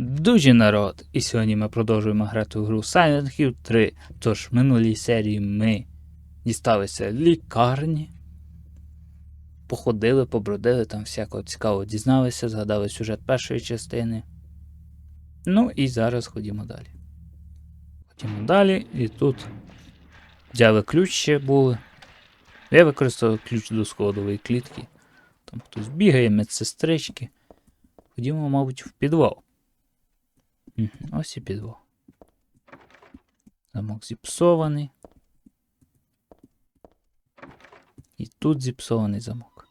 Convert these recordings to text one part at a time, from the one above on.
Дуже народ! І сьогодні ми продовжуємо грати в гру Silent Hill 3. Тож в минулій серії ми дісталися лікарні, походили, побродили, там всякого цікавого дізналися, згадали сюжет першої частини. Ну і зараз ходімо далі. Ходімо далі, і тут взяли ключ ще були. Я використовував ключ до сходової клітки. Там хтось бігає, медсестрички. Ходімо, мабуть, в підвал. Ось і підвал. Замок зіпсований. І тут зіпсований замок.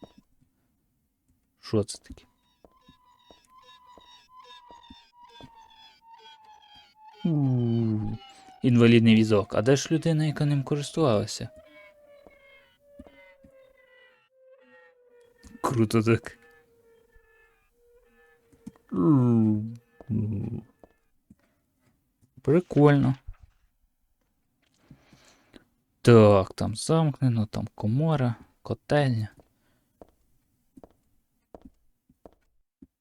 Що це таке? Інвалідний візок. А де ж людина, яка ним користувалася? Круто так. Прикольно. Так, там замкнено, там комора, котельня.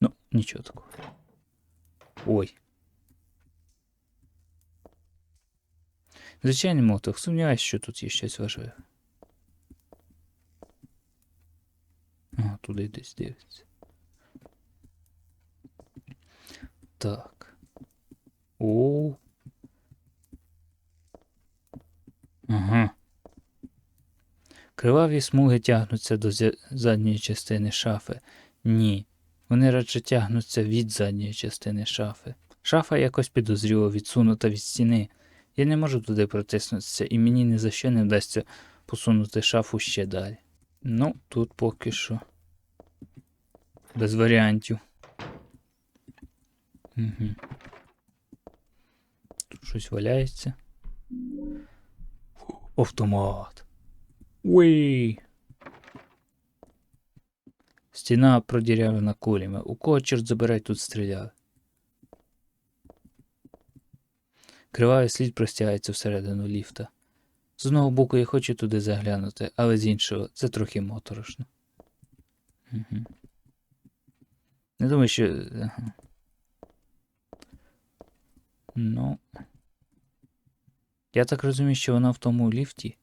Ну, нічого такого. Ой. Звичайний моток, сумніваюся, що тут є щось важливе. А, туди десь дивиться. Так. О. Ага. Криваві смуги тягнуться до задньої частини шафи. Ні. Вони радше тягнуться від задньої частини шафи. Шафа якось підозріло відсунута від стіни. Я не можу туди протиснутися, і мені ні за що не вдасться посунути шафу ще далі. Ну, тут поки що. Без варіантів. Угу. Тут щось валяється. Автомат. Уй. Стіна продірявлена кулями. У кого чорт забирай тут стріляли? Кривавий слід простягається всередину ліфта. З одного боку я хочу туди заглянути, але з іншого це трохи моторошно. Угу. Не думаю, що. Ага. Ну. Я так розумію, що вона в тому ліфті.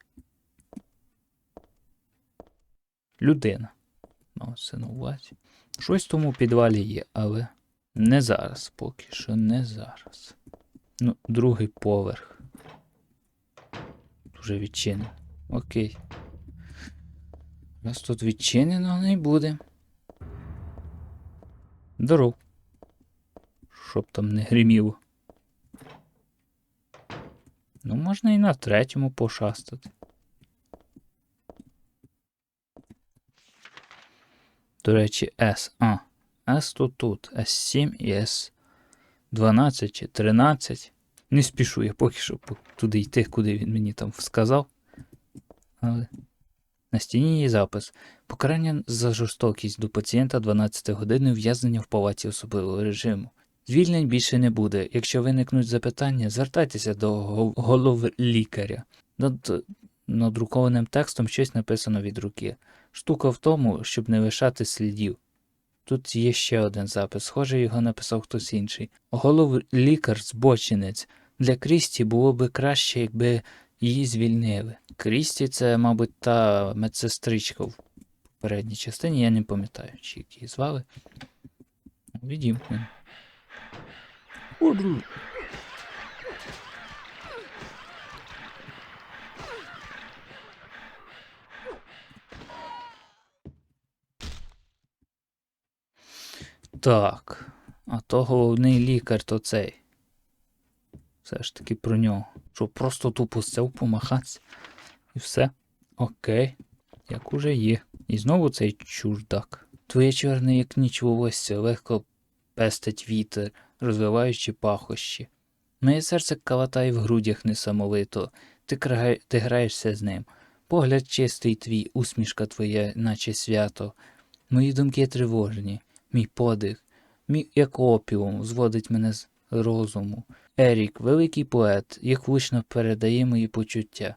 Людина. Ну, це на. Щось в тому підвалі є, але не зараз поки що, не зараз. Ну, другий поверх. Дуже відчинено. Окей. Раз тут відчинено, не буде. Здоров. Щоб там не гриміло. Ну, можна і на третьому пошастати. До речі, S. А. S тут тут. S7 і S12 чи 13. Не спішу я поки що туди йти, куди він мені там сказав. Але на стіні є запис. Покарання за жорстокість до пацієнта 12 години ув'язнення в палаті особливого режиму. Звільнень більше не буде. Якщо виникнуть запитання, звертайтеся до го- головлікаря. Над надрукованим текстом щось написано від руки. Штука в тому, щоб не лишати слідів. Тут є ще один запис, схоже, його написав хтось інший. Головлікар збочинець. Для Крісті було би краще, якби її звільнили. Крісті це, мабуть, та медсестричка в попередній частині, я не пам'ятаю, чи її звали. Відімкнено. Так. А то головний лікар, то цей. Все ж таки про нього. Що просто тупо сел помахатися. І все. Окей. Як уже є. І знову цей чуждак. Твоє чорне, як ніч волосся, легко пестить вітер, розвиваючи пахощі. Моє серце калатає в грудях несамовито. Ти, край... ти граєшся з ним. Погляд чистий твій, усмішка твоя, наче свято. Мої думки тривожні, мій подих, мій як опіум зводить мене з розуму. Ерік, великий поет, як влучно передає мої почуття.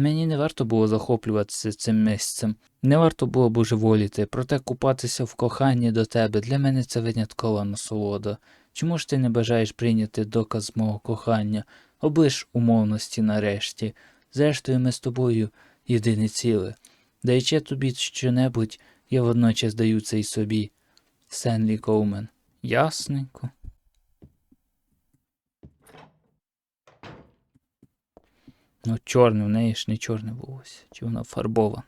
Мені не варто було захоплюватися цим місцем, не варто було божеволіти, проте купатися в коханні до тебе для мене це виняткова насолода. Чому ж ти не бажаєш прийняти доказ мого кохання? Облиш умовності нарешті. Зрештою, ми з тобою єдине ціле. Даючи тобі щонебудь, я водночас даю це й собі. Сенлі Коумен. Ясненько. Ну, чорне, в неї ж не чорне волосся. Чи вона фарбована?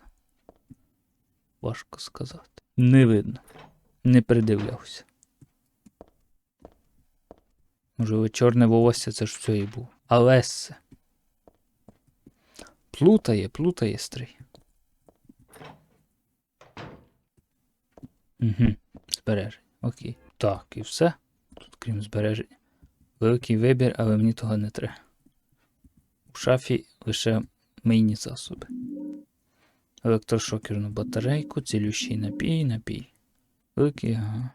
Важко сказати. Не видно. Не придивлявся. Можливо, чорне волосся це ж все і було. Але це. Плутає, плутає стрий. Угу. Збереження. Окей. Так, і все. Тут крім збереження. Великий вибір, але мені того не треба. У шафі лише мийні засоби. Електрошокерну батарейку, цілющий напій, напій. Великий, ага.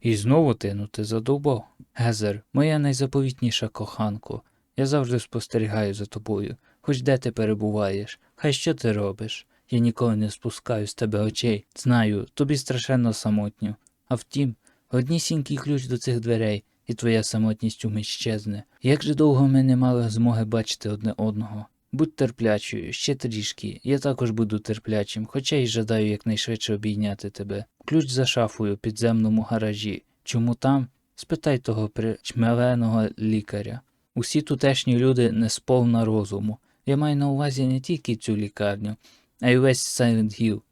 І знову ти, ну ти задовбав. Гезер, моя найзаповітніша коханко. Я завжди спостерігаю за тобою. Хоч де ти перебуваєш, хай що ти робиш. Я ніколи не спускаю з тебе очей. Знаю, тобі страшенно самотньо. А втім, однісінький ключ до цих дверей, і твоя самотність умить щезне. Як же довго ми не мали змоги бачити одне одного? Будь терплячою, ще трішки. Я також буду терплячим, хоча й жадаю якнайшвидше обійняти тебе. Ключ за шафою у підземному гаражі. Чому там? Спитай того причмеленого лікаря. Усі тутешні люди не сповна розуму. Я маю на увазі не тільки цю лікарню, а й весь Сайленд Гіл.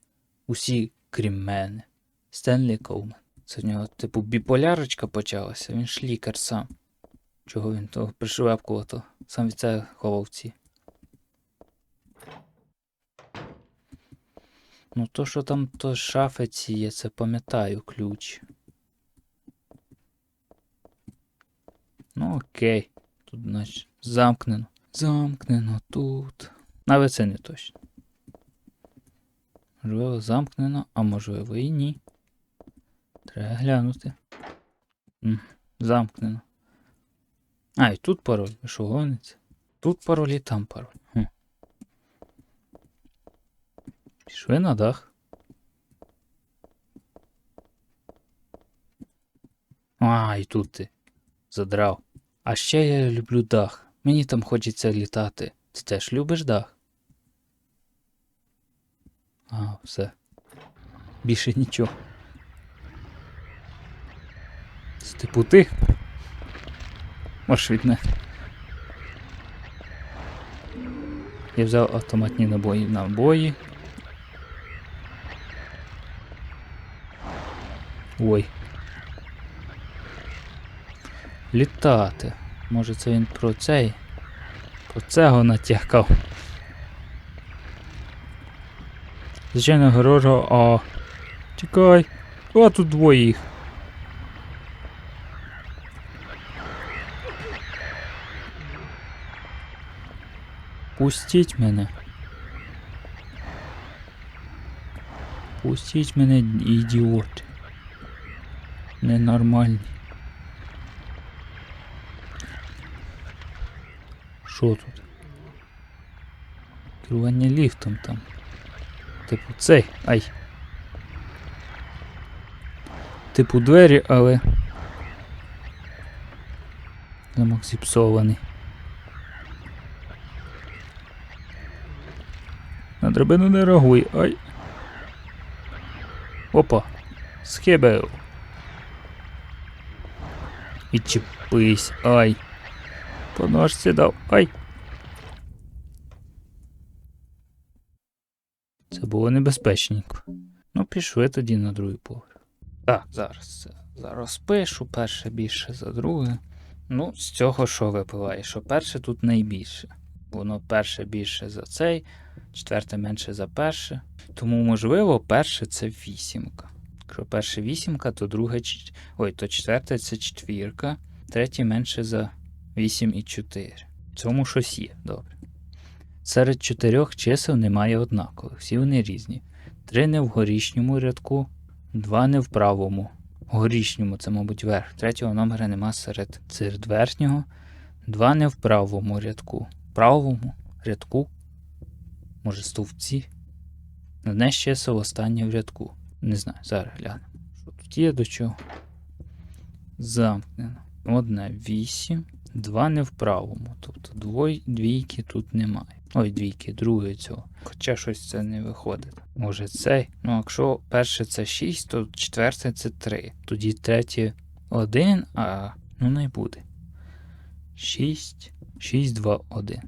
Усі, крім мене. Стенлі Коумен. Це в нього, типу, біполярочка почалася, він ж лікар сам. Чого він того пришвепкувато? Сам від це ховав ці. Ну, то, що там то шафи ці, я це пам'ятаю ключ. Ну, окей. Тут, значить, замкнено. Замкнено тут. Але це не точно. Можливо, замкнено, а можливо і ні. Треба глянути. Замкнено. А, і тут пароль. Що гоните? Тут пароль і там пароль. Хм. Пішли на дах. А, і тут ти. Задрав. А ще я люблю дах. Мені там хочеться літати. Ти теж любиш дах? А, все. Більше нічого. Це типу ти? Можеш від не. Я взяв автоматні набої набої. Ой. Літати. Може це він про цей. Про цього натякав. Звичайно, горожа, а. Чекай. О, тут двоє їх. Пустіть мене. Пустіть мене, ідіот. Ненормальний. Що тут? Керування ліфтом там. Типу цей. Ай. Типу двері, але. Замок зіпсований. На драбину не реагуй. Ай. Опа. Схибив. Відчепись. Ай. По ножці дав. Ай. Це було небезпечненько. Ну, пішли тоді на другий поверх. Так, зараз це. Зараз пишу, перше більше за друге. Ну, з цього що випливає? Що перше тут найбільше. Воно перше більше за цей, четверте менше за перше. Тому, можливо, перше це вісімка. Якщо перше вісімка, то друге Ой, то четверте це четвірка, третє менше за 8 і 4. В цьому щось є, добре. Серед чотирьох чисел немає однакових, всі вони різні. Три не в горішньому рядку, два не в правому. В горішньому це, мабуть, верх. Третього номера нема серед серед верхнього. Два не в правому рядку. В правому рядку. Може, стовпці. Одне чисел останнє в рядку. Не знаю, зараз глянемо. Що тут є до чого. Замкнено. Одне 8, два не в правому. Тобто двой, двійки тут немає. Ой, двійки, другої цього. Хоча щось це не виходить. Може цей. Ну, якщо перше це 6, то четверте це 3. Тоді третє 1, а ну не буде. 6, 6, 2, 1.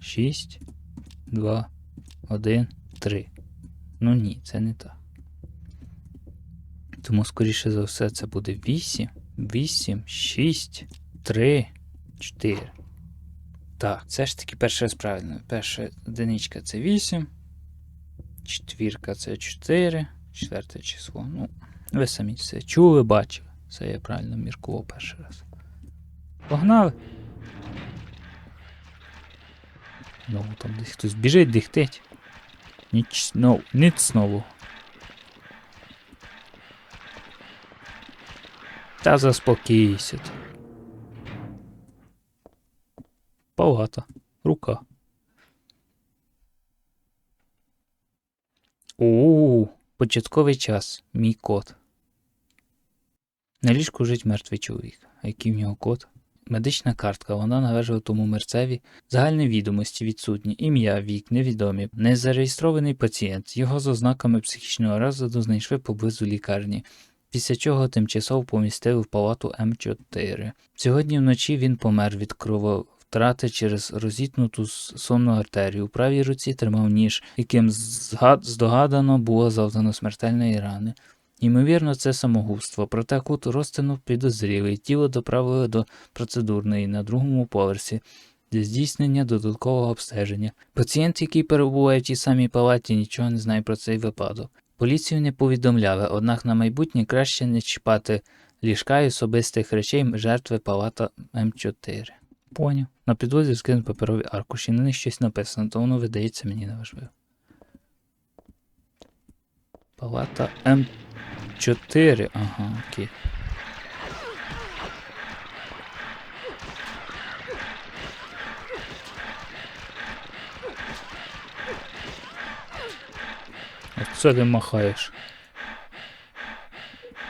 6, 2, 1, 3. Ну ні, це не так. Тому, скоріше за все, це буде 8, 8, 6, 3, 4. Так, це ж таки перше раз правильно. Перша одиничка це 8, четвірка це 4, четверте число. Ну, ви самі все чули, бачили. Це я правильно міркував перший раз. Погнали. Ну, там десь хтось біжить, дихтить. Ніч, ну, ніц нового. Та заспокійся. Палата. Рука. У, початковий час. Мій кот. На ліжку лежить мертвий чоловік. А який в нього код? Медична картка, вона належала тому мерцеві. Загальні відомості відсутні, ім'я, вік, невідомі. Незареєстрований пацієнт. Його з ознаками психічного розладу знайшли поблизу лікарні. Після чого тимчасово помістили в палату М4. Сьогодні вночі він помер від крововтрати через розітнуту сонну артерію. У правій руці тримав ніж, яким здогадано було завдано смертельної рани. Ймовірно, це самогубство, проте кут розтинув підозрілий. Тіло доправили до процедурної на другому поверсі для здійснення додаткового обстеження. Пацієнт, який перебуває в тій самій палаті, нічого не знає про цей випадок. Поліцію не повідомляли, однак на майбутнє краще не чіпати ліжка і особистих речей жертви палата М4. Поняв. На підлозі скинуть паперові аркуші, на них щось написано, то воно видається мені неважливо. Палата М4. Ага, окей. Оце ти махаєш.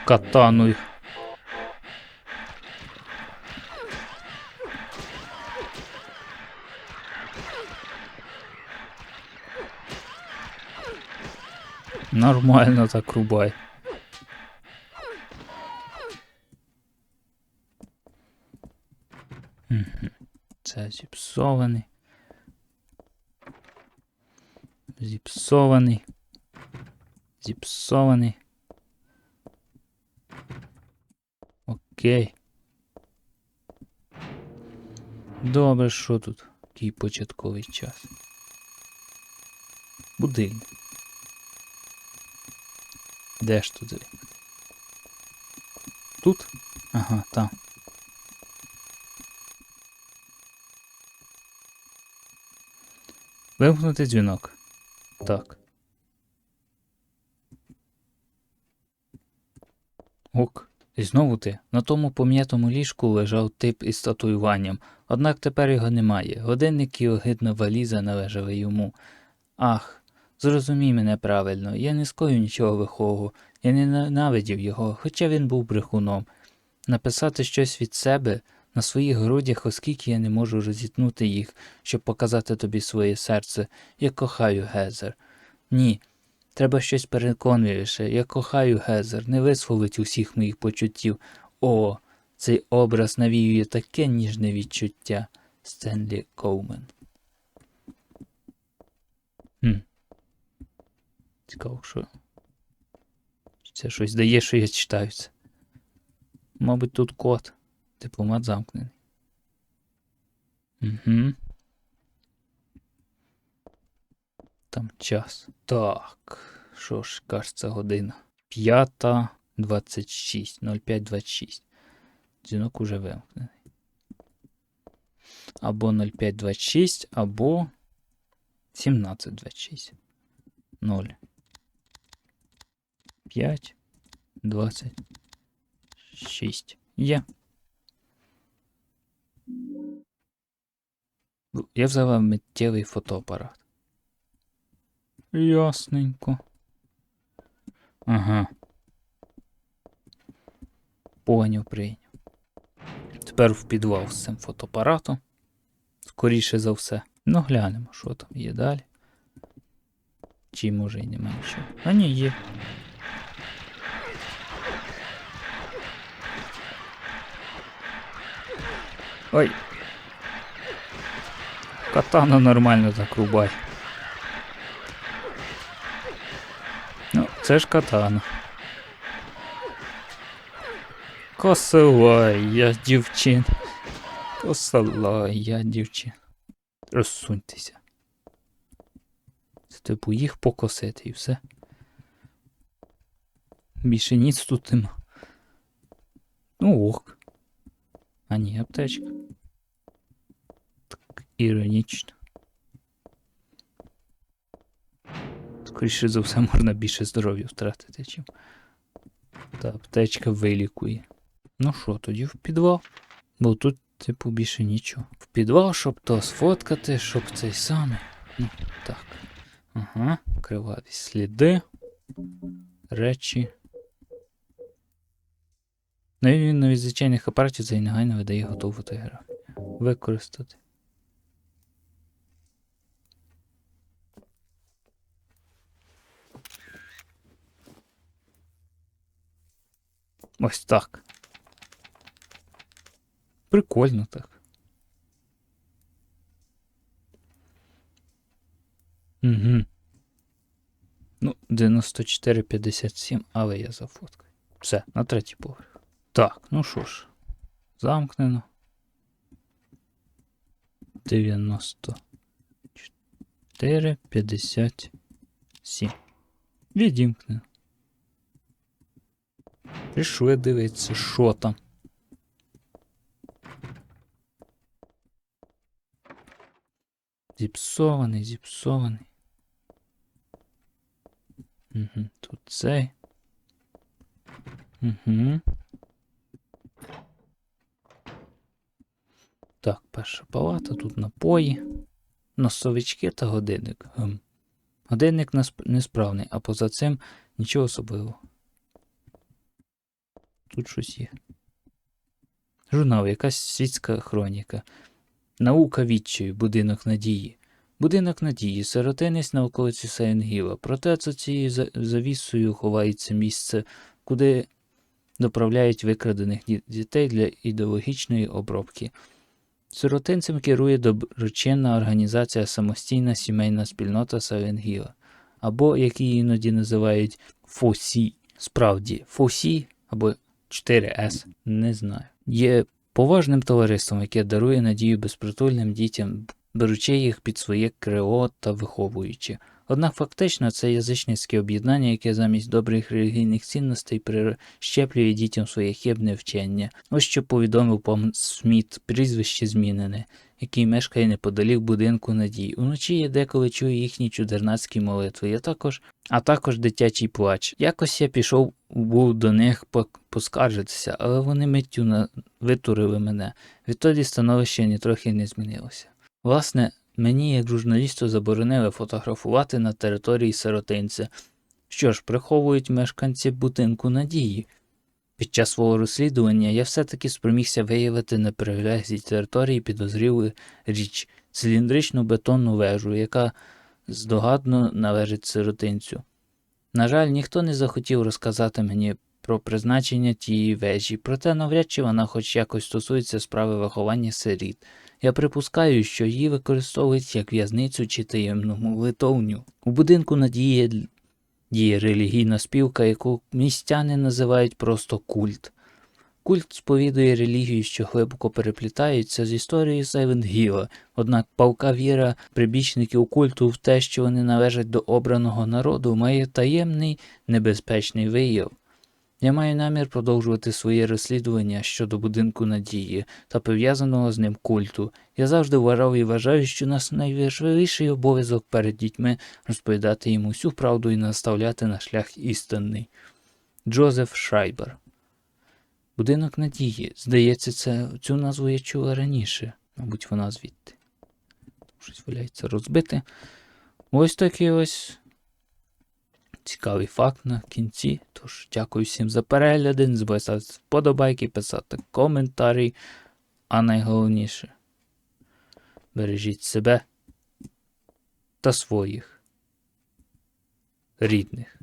Катаною. Нормально так рубай. Зіпсований. Зіпсований. Зіпсований. Окей. Добре, що тут? Який початковий час? Будильник. Де ж тут? Тут? Ага, там. Вимкнути дзвінок. Так. Ок. І знову ти. На тому пом'ятому ліжку лежав тип із татуюванням, однак тепер його немає. Годинник і огидна валіза належали йому. Ах, зрозумій мене правильно, я не скою нічого лихого, я не ненавидів його, хоча він був брехуном. Написати щось від себе на своїх грудях, оскільки я не можу розітнути їх, щоб показати тобі своє серце. Я кохаю Гезер. Ні, треба щось переконливіше. Я кохаю Гезер, не висловить усіх моїх почуттів. О, цей образ навіює таке ніжне відчуття. Стенлі Коумен. Хм. Цікаво, що. Це щось дає, що я читаю це. Мабуть, тут код. Дипломат замкнений. Угу. Там час. Так. Що ж, кажеться, година. П'ята 26. 0526. Дзвінок уже вимкнений. Або 0526, або 1726. 0. 5. 26. Є. Я взяла миттєвий фотоапарат. Ясненько. Ага. Поняв, прийняв. Тепер в підвал з цим фотоапаратом. Скоріше за все. Ну, глянемо, що там є далі. Чи може і немає нічого. А ні, є. Ой. Катана нормально так рубай. Ну, це ж катана. Косила я дівчин. Косила я дівчин. Розсуньтеся. Це типу їх покосити і все. Більше ніц тут нема. Ну ок. А ні, аптечка. Іронічно. Скоріше за все, можна більше здоров'я втратити, чим. Та аптечка вилікує. Ну що, тоді в підвал? Бо тут, типу, більше нічого. В підвал, щоб то сфоткати, щоб цей самий. Ну, так. Ага, криваві сліди. Речі. На відміну від звичайних апаратів, цей негайно видає готову фотографію. Використати. Ось так. Прикольно так. Угу. Ну, 94,57, але я зафоткаю. Все, на третій поверх. Так, ну що ж, замкнено. 94,57. Відімкнено. Пішли дивитися, що там. Зіпсований, зіпсований. Угу, тут цей. Угу. Так, перша палата, тут напої. Носовички та годинник. Годинник несправний, а поза цим нічого особливого. Тут щось є. Журнал, якась світська хроніка. Наука відчаю, будинок надії. Будинок надії, сиротинець на околиці Сайенгіла. Проте за цією завісою ховається місце, куди доправляють викрадених дітей для ідеологічної обробки. Сиротинцем керує доброчинна організація Самостійна сімейна спільнота Савенгіла, або, як її іноді називають, ФОСІ. Справді, ФОСІ або 4С, не знаю. Є поважним товариством, яке дарує надію безпритульним дітям, беручи їх під своє крило та виховуючи. Однак фактично це язичницьке об'єднання, яке замість добрих релігійних цінностей прищеплює дітям своє хибне вчення. Ось що повідомив пан Сміт, прізвище змінене, який мешкає неподалік будинку надій. Уночі я деколи чую їхні чудернацькі молитви, я також, а також дитячий плач. Якось я пішов був до них поскаржитися, але вони миттю на... витурили мене. Відтоді становище нітрохи не змінилося. Власне, мені, як журналісту, заборонили фотографувати на території сиротинця. Що ж, приховують мешканці будинку надії. Під час свого розслідування я все-таки спромігся виявити на прилеглій території підозрілу річ циліндричну бетонну вежу, яка здогадно належить сиротинцю. На жаль, ніхто не захотів розказати мені про призначення тієї вежі, проте навряд чи вона хоч якось стосується справи виховання сиріт. Я припускаю, що її використовують як в'язницю чи таємну молитовню. У будинку надії діє релігійна спілка, яку містяни називають просто культ. Культ сповідує релігію, що глибоко переплітаються з історією Сайвенгіла, однак палка віра прибічників культу в те, що вони належать до обраного народу, має таємний небезпечний вияв. Я маю намір продовжувати своє розслідування щодо будинку надії та пов'язаного з ним культу. Я завжди вважав і вважаю, що нас найважливіший обов'язок перед дітьми розповідати їм усю правду і наставляти на шлях істинний. Джозеф Шрайбер. Будинок надії. Здається, це цю назву я чула раніше. Мабуть, вона звідти. Щось валяється розбите. Ось такий ось цікавий факт на кінці. Тож, дякую всім за перегляди. Не забувайте вподобайки, писати коментарі. А найголовніше бережіть себе та своїх рідних.